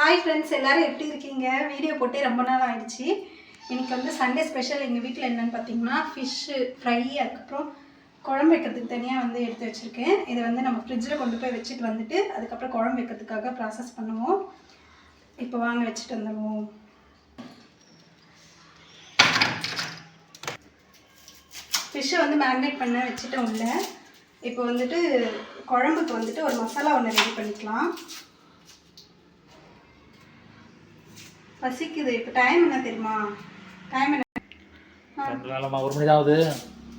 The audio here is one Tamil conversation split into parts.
ஹாய் ஃப்ரெண்ட்ஸ் எல்லாரும் எப்படி இருக்கீங்க? வீடியோ போட்டு ரொம்ப நாள் ஆயிடுச்சு. இன்றைக்கி வந்து சண்டே ஸ்பெஷல் எங்கள் வீட்டில் என்னன்னு பார்த்தீங்கன்னா ஃபிஷ்ஷு ஃப்ரை அதுக்கப்புறம் குழம்பு வைக்கிறதுக்கு தனியாக வந்து எடுத்து வச்சுருக்கேன். இதை வந்து நம்ம ஃப்ரிட்ஜில் கொண்டு போய் வச்சுட்டு வந்துட்டு அதுக்கப்புறம் குழம்பு வைக்கிறதுக்காக ப்ராசஸ் பண்ணுவோம். இப்போ வாங்க வச்சுட்டு வந்துடுவோம் ஃபிஷ்ஷை வந்து மேரினேட் பண்ண வச்சுட்டோம் உள்ள இப்போ வந்துட்டு குழம்புக்கு வந்துட்டு ஒரு மசாலா ஒன்று ரெடி பண்ணிக்கலாம். பசிக்குது. இப்போ டைம் என்ன தெரியுமா? டைம் என்ன? ஒரு மணி ஆகுது.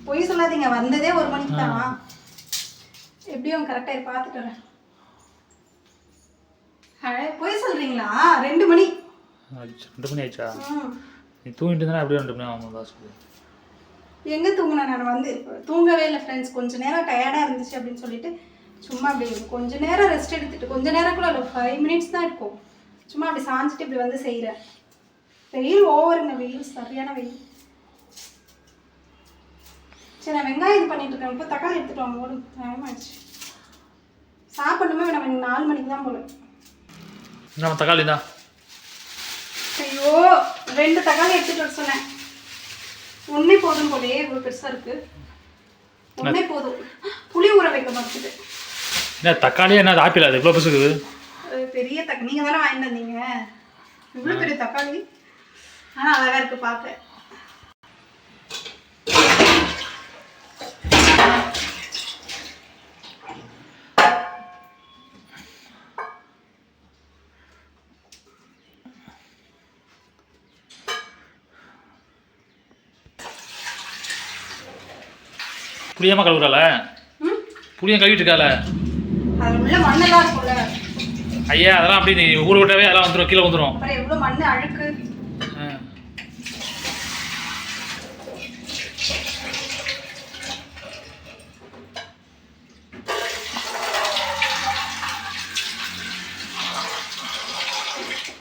பொய் சொல்லாதீங்க. வந்ததே ஒரு மணிக்கு தான் எப்படியும் கரெக்டாக பார்த்துட்டு வரேன் பொய் சொல்கிறீங்களா ரெண்டு மணி. ரெண்டு மணி ஆயிடுச்சா? நீ தூங்கிட்டு இருந்தா அப்படியே ரெண்டு மணி ஆகும் தான் சொல்லு. எங்கே தூங்கினேன் நான் வந்து தூங்கவே இல்லை ஃப்ரெண்ட்ஸ் கொஞ்ச நேரம் டயர்டாக இருந்துச்சு அப்படின்னு சொல்லிட்டு சும்மா அப்படி கொஞ்ச நேரம் ரெஸ்ட் எடுத்துட்டு கொஞ்ச நேரம் கூட இல்லை. ஃபைவ் மினிட்ஸ் தான் இருக்கும். சும்மா அப்படி சாஞ்சிட்டு இப்படி வந்து செய்கிறேன் வெயில் ஓவருங்க வெயில்? சரியான வெயில். சரி நான் வெங்காயம் இது பண்ணிட்டு இருக்கேன். இப்போ தக்காளி எடுத்துட்டு வாங்க ஓடும் டைம் ஆயிடுச்சு. சாப்பிடணுமே நம்ம நாலு மணிக்கு தான் போல. நம்ம தக்காளி தான் ஐயோ ரெண்டு தக்காளி எடுத்துட்டு வர சொன்னேன். ஒன்றே போதும் போலயே இவ்வளோ பெருசாக இருக்கு. ஒன்றே போதும். புளி ஊற வைக்க மறந்துட்டு என்ன தக்காளியே என்ன ஆப்பிள் அது? இவ்வளோ பெருசு இருக்குது. பெரிய தக்காளி நீங்கள் தானே வாங்கிட்டு வந்தீங்க. இவ்வளோ பெரிய தக்காளி? ஆனால் அழகாக இருக்கு பார்க்க. புளியமாக கழுவுறால ம்? புளியம் கழுவிட்டு இருக்கால அது உள்ள மண்ணெல்லாம் இருக்கும்ல ஐயா அதெல்லாம் அப்படி நீ ஊற விட்டாவே அதெல்லாம் வந்துடும் கீழே வந்துடும் எவ்வளோ மண் அழுக்கு?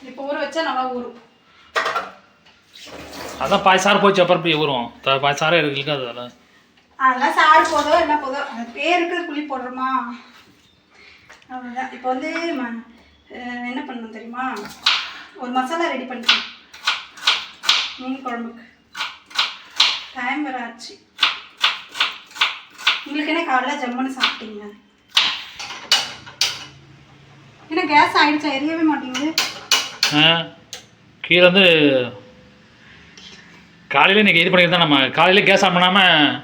இப்போ ஊற வச்சா நல்லா ஊறும். அதான் பாய் சாறு போச்சு அப்புறம் இப்படி ஊறும். பாய் சாரே இருக்கு அதில் அதெல்லாம். சாறு போதோ என்ன போதோ அது பேருக்கு புளி போடுறோமா? அவ்வளோதான் இப்போ வந்து என்ன பண்ணணும் தெரியுமா? ஒரு மசாலா ரெடி பண்ணிக்கலாம் மீன் குழம்புக்கு. டைம் வேறு ஆச்சு உங்களுக்கு என்ன காலைல ஜம்முன்னு சாப்பிட்டீங்க? என்ன கேஸ் ஆயிடுச்சா? எரியவே மாட்டேங்குது. கீழே வந்து காலையில் இன்றைக்கி இது பண்ணியிருந்தா நம்ம காலையில் கேஸ் ஆன் பண்ணாமல்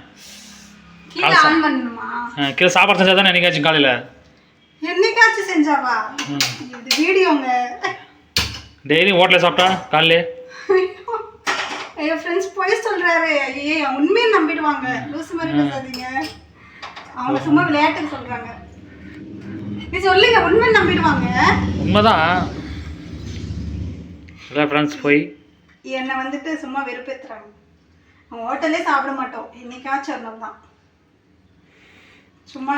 கீழே சாப்பாடு செஞ்சால் தானே என்னைக்காச்சும் காலையில்? என்னைக்காச்சும் செஞ்சாவா? இது வீடியோங்க. டெய்லி ஹோட்டலில் சாப்பிட்டா? காலையிலே? என் ஃப்ரெண்ட்ஸ் போய் சொல்றாரு. ஐயே உண்மையை நம்பிடுவாங்க. லூசு மாதிரி பேசாதீங்க. அவங்க சும்மா விளையாட்டுக்கு சொல்றாங்க. நீ சொல்லுங்க உண்மை நம்பிடுவாங்க. உண்மைதான். இல்லை ஃப்ரெண்ட்ஸ் போய். என்னை வந்துட்டு சும்மா வெறுப்பேத்துறாங்க. அவங்க ஹோட்டல்லே சாப்பிட மாட்டோம். என்னைக்காச்சும் தான் சும்மா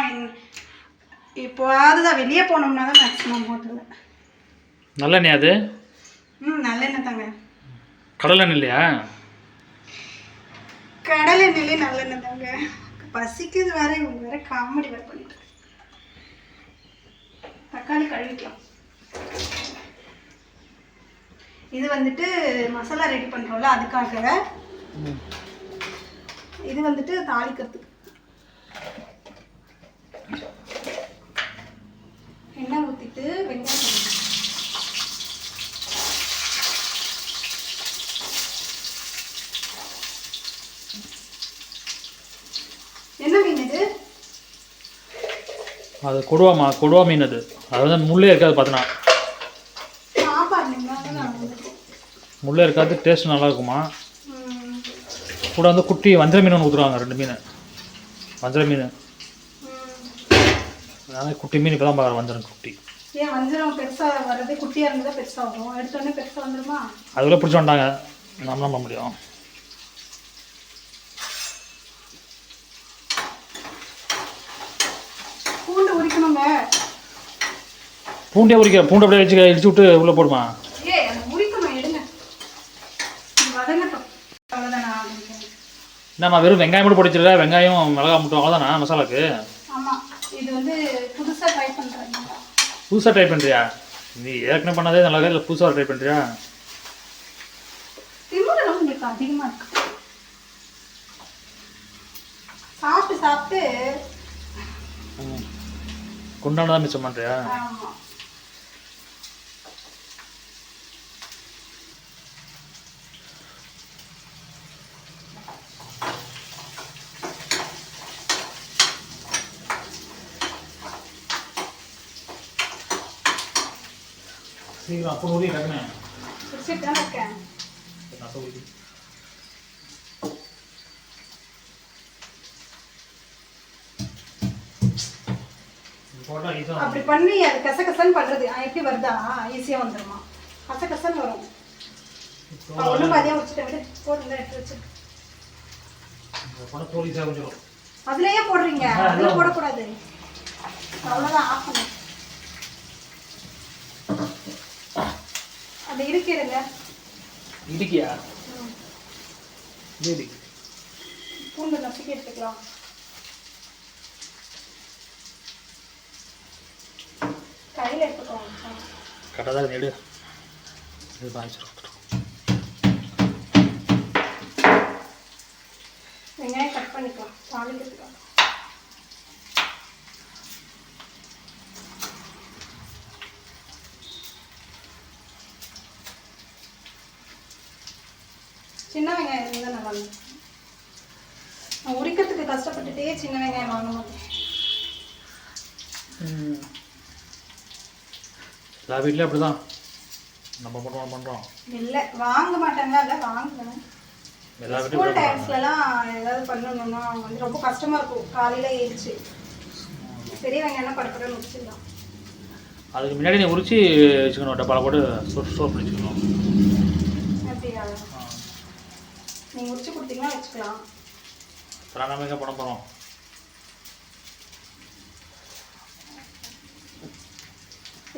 என்- இப்போவாவது தான் வெளியே போனோம்னா தான் மேக்ஸிமம் ஹோட்டலில் நல்லெண்ணெய் அது? ம் நல்லெண்ணெய் தாங்க. கடலெண்ணெய் இல்லையா கடலை நெல்லி நல்லெண்ணெய் தாங்க. பசிக்குது வேற இவங்க வேற காமெடி வேற பண்ணிட்டு. தக்காளி கழுவிக்கலாம். இது வந்துட்டு மசாலா ரெடி பண்றோம்ல அதுக்காக. இது வந்துட்டு தாளிக்கிறதுக்கு. எண்ணெய் ஊற்றிட்டு வெங்காயம் போடணும். என்ன மீன் இது? அது கொடுவாமா கொடுவா மீன் அது. அது வந்து முள்ளே இருக்காது பார்த்தனா. முள்ளே இருக்காது டேஸ்ட் நல்லா இருக்குமா? கூட வந்து குட்டி வஞ்சர மீன் ஒன்று ஊற்றுருவாங்க ரெண்டு மீன். வஞ்சர மீன். அதனால குட்டி மீன் இப்போ தான் பார்க்குறேன் வஞ்சரம் குட்டி. ஏன் வஞ்சிரம் பெருசா வர்றது குட்டியா இருந்தா பெருசா வரும். எடுத்தோடனே பெருசா வந்துருமா? அதுக்குள்ளே பிடிச்சி வந்துட்டாங்க நம்ம பண்ண முடியும். பூண்டு உரிக்கணுங்க. பூண்டே உரிக்க பூண்டை அப்படியே வச்சு இடிச்சு விட்டு உள்ளே போடுமா? உரிக்கணும் எடுங்க. வதங்கட்டும் அவ்வளோதானா என்னம்மா வெறும் வெங்காயம் மட்டும் பிடிச்சிருக்க வெங்காயம் மிளகா மட்டும் அவ்வளோதானா மசாலாக்கு? இது வந்து ட்ரை புதுசாக ட்ரை பண்ணுறியா நீ ஏற்கனவே பண்ணதே நல்லா இல்லை புதுசாக ட்ரை பண்ணுறியா திமுறலாம் உங்களுக்கு அதிகமாக இருக்கு. சாப்பிட்டு சாப்பிட்டு குண்டான தான் மிச்சம் பண்ணுறியா சீக்கிரம் அப்போ ஊதி டக்குனு குடிச்சிட்டு தானே இருக்கேன். அப்போ ஊதி அப்படி பண்ணி அது கசகசன்னு பண்றது. எப்படி வருதா? ஈஸியா வந்துருமா. கசகசன்னு வரும். ஒன்றும் பாதியா வச்சுட்டு விடு போடுங்க எடுத்து வச்சு அதுலயே போடுறீங்க. அதுல போடக்கூடாது. அவ்வளவுதான் ஆஃப் பண்ணு. அது இருக்கிறங்க இடிக்கியா? இது பூண்டு நசுக்கி எடுத்துக்கலாம். கையில எடுத்துக்கோங்க கரெக்டாக தான் நெடு இது பாய்ச்சிரும் வெங்காயம் கட் பண்ணிக்கலாம். தாளிக்கிறதுக்காக சின்ன வெங்காயம் இருந்தால் நல்லா நான் உரிக்கிறதுக்கு கஷ்டப்பட்டுட்டே சின்ன வெங்காயம் வாங்க மாட்டேன் எல்லா வீட்லேயும் அப்படி தான் நம்ம ஒன்று பண்ணுறோம் இல்லை வாங்க மாட்டாங்க. இல்லை வாங்குவேன் எல்லா ஸ்கூல் டைம்ஸ்லலாம் ஏதாவது பண்ணணும்னா வந்து ரொம்ப கஷ்டமாக இருக்கும். காலையில் ஏறிச்சு பெரிய வெங்காயம் படப்படன்னு வச்சுக்கலாம் அதுக்கு முன்னாடி நீ உரிச்சு வச்சுக்கணும். டப்பாவில் போட்டு பண்ணி வச்சுக்கணும் அப்படியா நீங்கள் உரிச்சு கொடுத்தீங்கன்னா வச்சுக்கலாம். அப்புறம் நம்ம எங்கே பண்ண போகிறோம்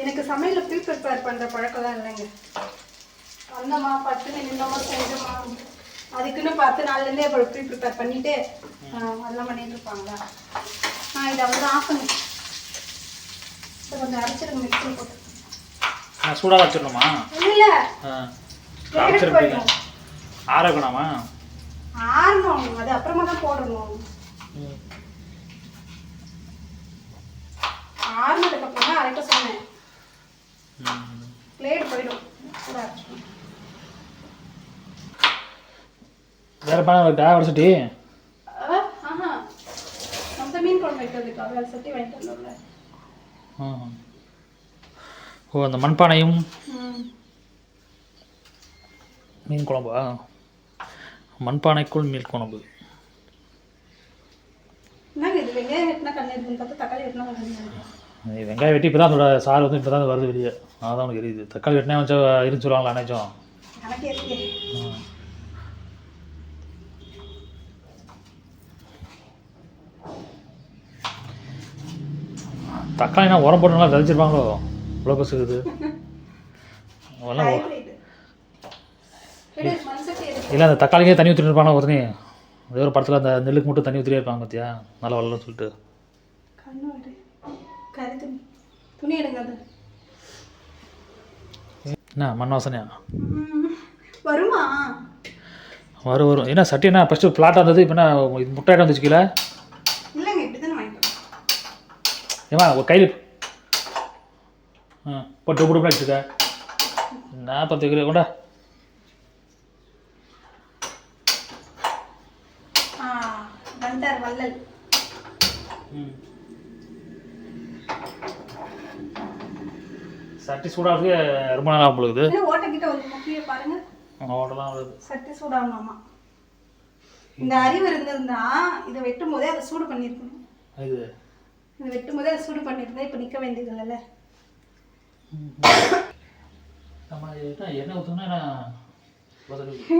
எனக்கு சமையலில் ப்ரீ ப்ரிப்பேர் பண்ணுற பழக்கம்லாம் இல்லைங்க. வந்தோமா பத்து நின்னோமா செஞ்சோமா அதுக்குன்னு பத்து நாள்லேருந்தே அப்புறம் ப்ரீ ப்ரிப்பேர் பண்ணிவிட்டு அதெல்லாம் பண்ணிட்டு இருப்பாங்களா? ஆ இதை வந்து இதை கொஞ்சம் அரைச்சிருங்க மிக்ஸில் போட்டு. சூடாக வச்சிடணுமா? இல்லை ஆ. Direct அரைச்சிருப்பீங்க போயிடும். ஆற வைக்கணாமா ஆறணும் அது அப்புறமா தான் போடணும். ஆறுனதுக்கு அப்புறம் தான் அரைக்க சொன்னேன். பிளேட் போயிடும். வேறு பண்ண டா ஆ, ஆஹா. அந்த மீன் குழம்பு வைக்கிறதுக்காக சட்டி வாங்கிட்டு வந்தோம்ல. ஓ அந்த மண்பானையும் மீன் குழம்பா? மண்பானைக்குள் மீன் குழம்பு வெங்காயம் தக்காளி வெட்டி இப்போ தான் அதோட சாறு வந்து இப்போ தான் வருது வெளியே. அதான் உனக்கு எரியுது தக்காளி வெட்டினா வச்சா இருந்து சொல்லுவாங்களா நினைச்சோம் இருக்கு தக்காளினா உரம் போட்டு நல்லா விதைச்சிருப்பாங்களோ இவ்வளோ பசு இருக்குது அதெல்லாம் ஒ- ஹைப்ரிட் எடு மண் சட்டி எடு இல்லை அந்த தக்காளிக்கே தண்ணி ஊற்றிட்டு இருப்பாங்க ஒருத்தனே. அதே ஒரு படத்தில் அந்த நெல்லுக்கு மட்டும் தண்ணி ஊற்றிட்டே இருப்பாங்க பார்த்தியா நல்லா வளரலன்னு சொல்லிட்டு. என்ன மண் வாசனையா. வருமா? வரும் வரும். என்ன சட்டி என்ன? ஃபஸ்ட்டு ஃப்ளாட்டாக இருந்தது இப்போ என்ன முட்டாயிடம் வந்துச்சு கீழே இல்லைங்க இப்படி தானே ஏமா ஒரு கையில் ஆ போட்டு உப்பு வச்சுக்க நான் பத்து கிலோ கொண்டா ஆ வந்தார் வள்ளல். சட்டி சூடாகிறதுக்கு ரொம்ப நாள் ஆகும் பொழுது என்ன ஓட்டக்கிட்ட ஒரு முக்கிய பாருங்க. ஓட்டலாம் வருது சட்டி சூடாகணுமா இந்த அறிவு இருந்திருந்தா இதை வெட்டும் போதே அதை சூடு பண்ணியிருக்கணும் இது. இதை வெட்டும் போதே அதை சூடு பண்ணியிருந்தா இப்போ நிற்க வேண்டியது இல்லைல்ல.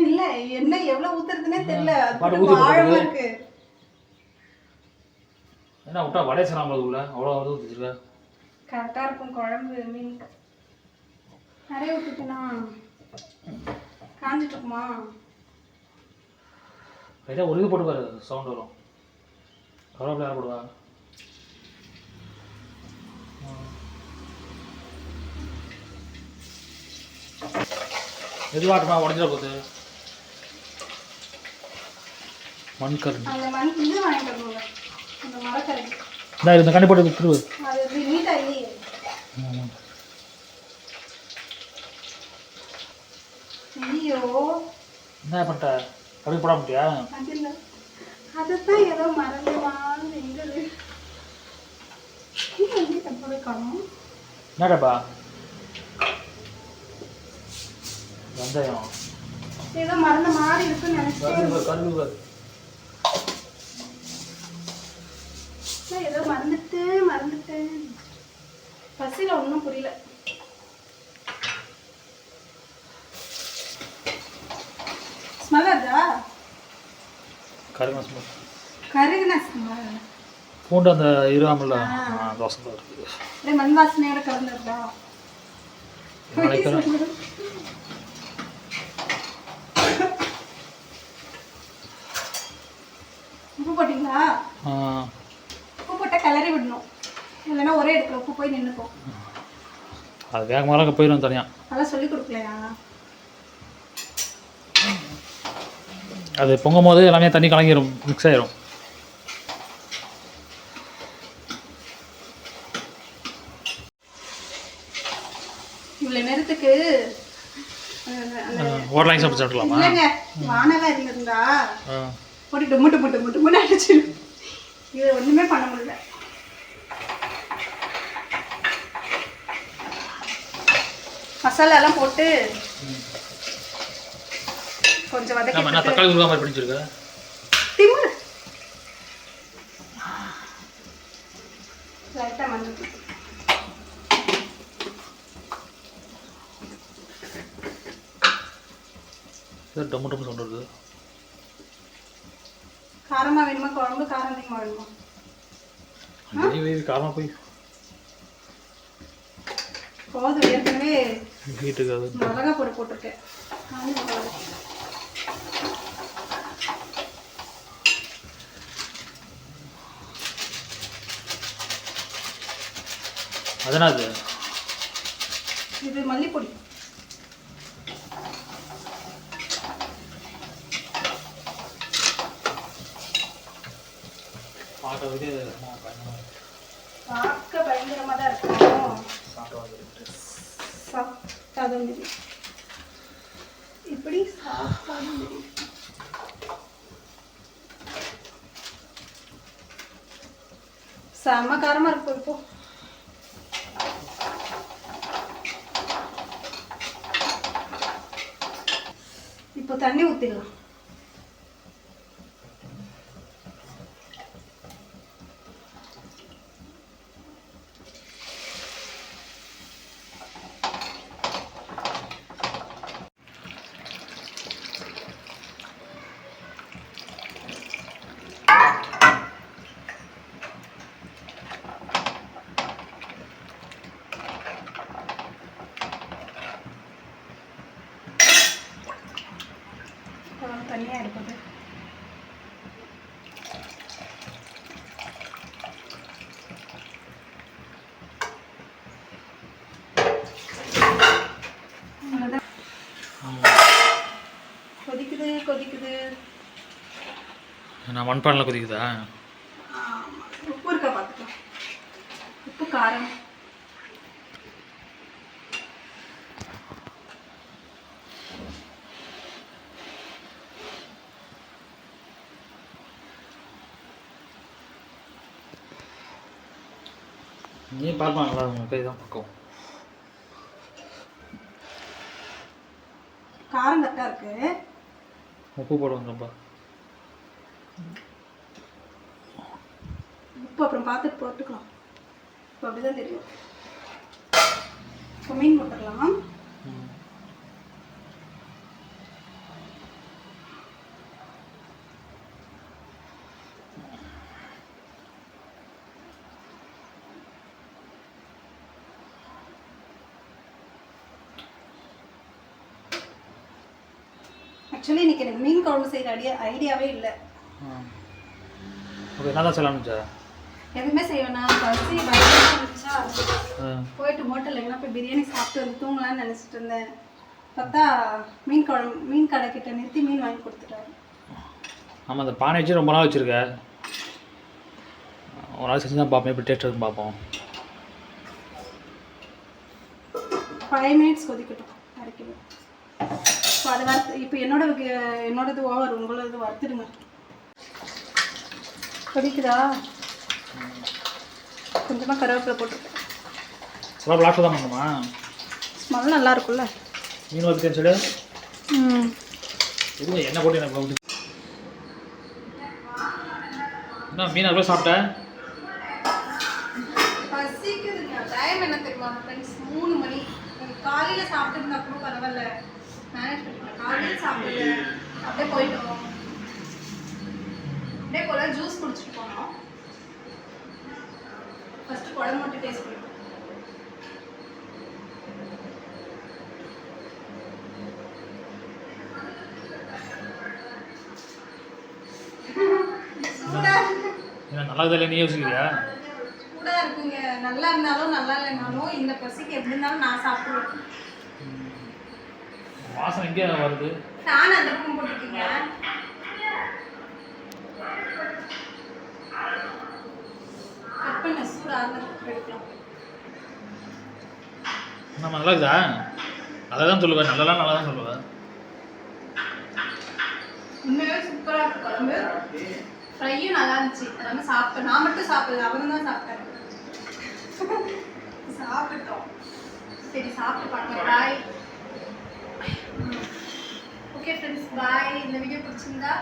இல்லை என்ன எவ்வளோ ஊத்துறதுனே தெரியல. ஆழமா. இருக்கு. என்ன விட்டா வடைய சேராமல் உள்ள அவ்வளோ வருது ஊற்றிருக்க கரெக்டாக இருக்கும் குழம்பு மீன். நிறைய ஊற்றிட்டுனா காஞ்சிட்டு இருக்குமா? லைட்டாக ஒரு இது போட்டு பாரு சவுண்ட் வரும். கருவேப்பிலை யார் போடுவா? மெதுவாட்டமா உடஞ்சிட போகுது மண் கரண்டி அந்த மண் இது வாங்கிட்டு இந்த கண்ணி போட்டு விட்டுரு அது எப்படி நீட்டாக இல்லையே ஐயோ என்ன பண்ணிட்ட கம்மி போட முடியா அதுதான் ஏதோ என்னடாப்பா? வெந்தயம். ஏதோ மறந்த மாதிரி இருக்குன்னு நினச்சிட்டே ஏதோ மறந்துட்டு மறந்துட்டேன் பசியில் ஒன்றும் புரியல. ஸ்மெல் அதா கருங்க ஸ்மெல் கருகுன ஸ்மெல் பூண்டு அந்த இருவாமல்ல தோசை தான் இருக்குது அப்படியே மண் வாசனையோட கலந்துருதா நாளைக்கு உப்பு போட்டிங்களா? ஆ, போய் நின்றுக்கும் அது வேகமாக போயிடும் தனியாக அதெல்லாம் சொல்லி கொடுக்கலையா? அது பொங்கும் போது எல்லாமே தண்ணி கலங்கிரும் மிக்ஸ் ஆயிரும். இவ்வளோ நேரத்துக்கு ஹோட்டல் வாங்கி சாப்பிட்டு சாப்பிடலாமா? வானலாம் இருந்திருந்தா போட்டு டொம்மு டொம்மு டொம்மு டொம்முன்னு அடிச்சிடும் இது ஒன்றுமே பண்ண முடியல. மசாலாலாம் போட்டு கொஞ்சம் வதக்கி தக்காளி உருவா மாதிரி பிடிச்சிருக்க? திமுரு. லைட்டாக மஞ்சள். சரி டம்மு டம்மு சவுண்ட் வருது. காரமா வேணுமா குழம்பு? காரம் அதிகமாக வேணுமா? காரமாக போய். போதும் ஏற்கனவே வீட்டுக்கு அது மிளகா பொடி போட்டிருக்கேன். அதனால் அது இது மல்லிப்பொடி பார்க்கறதுக்கு பார்க்க பயங்கரமாக தான் இருக்கும் சாப்பிட்டாதான் தெரியும் இப்படி சாப்பிட்டாதான் தெரியும் செம்ம காரமாக இருக்கும் இப்போ இப்போ தண்ணி ஊற்றிடலாம் தனியாக இருக்குது அவ்வளோதான் கொதிக்குது கொதிக்குது நான் மண்பானில் கொதிக்குதா. உப்பு இருக்கா பார்த்துக்கலாம் உப்பு காரம். நீ பார்ப்பா நல்லா உங்கள் கை தான் பக்கம் காரம் கரெக்டாக இருக்கு. உப்பு போடுவோம் ரொம்ப உப்பு அப்புறம் பார்த்துட்டு போட்டுக்கலாம். இப்போ அப்படிதான் தெரியும். இப்போ மீன் போட்டுடலாம் ஆக்சுவலி இன்னைக்கு எனக்கு மீன் குழம்பு செய்கிற ஐடியா ஐடியாவே இல்லை. ஓகே என்ன தான் சொல்லணுச்சா எதுவுமே செய்வேனா பசி பயங்கரமா இருந்துச்சா? போயிட்டு ஹோட்டலில் எங்கன்னா போய் பிரியாணி சாப்பிட்டு வந்து தூங்கலாம்னு நினச்சிட்டு இருந்தேன். பார்த்தா மீன் குழம்பு மீன் கடை கிட்ட நிறுத்தி மீன் வாங்கி கொடுத்துட்டாரு. ஆமாம் அந்த பானை வச்சு ரொம்ப நாள் வச்சுருக்க. ஒரு நாள் செஞ்சு தான் பார்ப்போம். எப்படி டேஸ்ட் இருக்குன்னு பார்ப்போம். ஃபைவ் மினிட்ஸ் கொதிக்கட்டும் அரைக்கணும் ஸோ அது வறுத்து இப்போ என்னோட என்னோடது ஓவர் உங்களது வறுத்துடுங்க. கொதிக்குதா கொஞ்சமாக கருவேப்பிலை போட்டுருக்கேன் சில லாஸ்ட்டில் தான் பண்ணுமா ஸ்மெல் நல்லா இருக்கும்ல. மீன் வறுத்துட்டேன்னு சொல்லி. ம். இது என்ன போட்டு எனக்கு வந்து என்ன மீன் அவ்வளோ சாப்பிட்டேன் பசிக்குதுங்க. டைம் என்ன தெரியுமா ஃப்ரெண்ட்ஸ் மூணு மணி. காலையில் சாப்பிட்டுருந்தா கூட பரவாயில்ல. மேனேஜ் பண்ணிக்கலாம் காலையில் சாப்பிட்டு அப்படியே போயிட்டோம். அப்படியே போல ஜூஸ் குடிச்சிட்டு போனோம். ஃபர்ஸ்ட் குழம்பு மட்டும் டேஸ்ட். என்ன நல்லா இல்லை நீ யோசிக்கிறியா? சூடா இருக்குங்க. நல்லா இருந்தாலும் நல்லா இல்லைனாலும் இந்த பசிக்கு எப்படி இருந்தாலும் நான் சாப்பிடுவேன். வாசனை எங்கே வருது? ஃபேன் அந்த பக்கம் போட்டுருக்கீங்க கட் பண்ண சூடா இருந்தா எடுக்கலாம் நம்ம நல்லா இருக்குதா நல்லா தான் சொல்லுவேன் நல்லலாம் நல்லா தான் சொல்லுவேன் உண்மையாவே சூப்பரா இருக்கு குழம்பு. ஃப்ரையும் நல்லா இருந்துச்சு. எல்லாமே சாப்பிட்டோம். நான் மட்டும் சாப்பிடல அவரும் தான் சாப்பிட்டாரு. சாப்பிட்டோம். சரி சாப்பிட்டு பார்க்கலாம் பாய் ஓகே ஃப்ரெண்ட்ஸ் பாய் இந்த வீடியோ பிடிச்சிருந்தா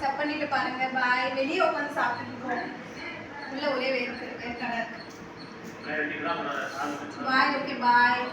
சப் பண்ணிட்டு பாருங்க. பாய் வெளியே உட்காந்து சாப்பிட்டுருக்கோம் உள்ள ஒரே வேர்க்கு வேர்க்கடை இருக்கு. Bye okay bye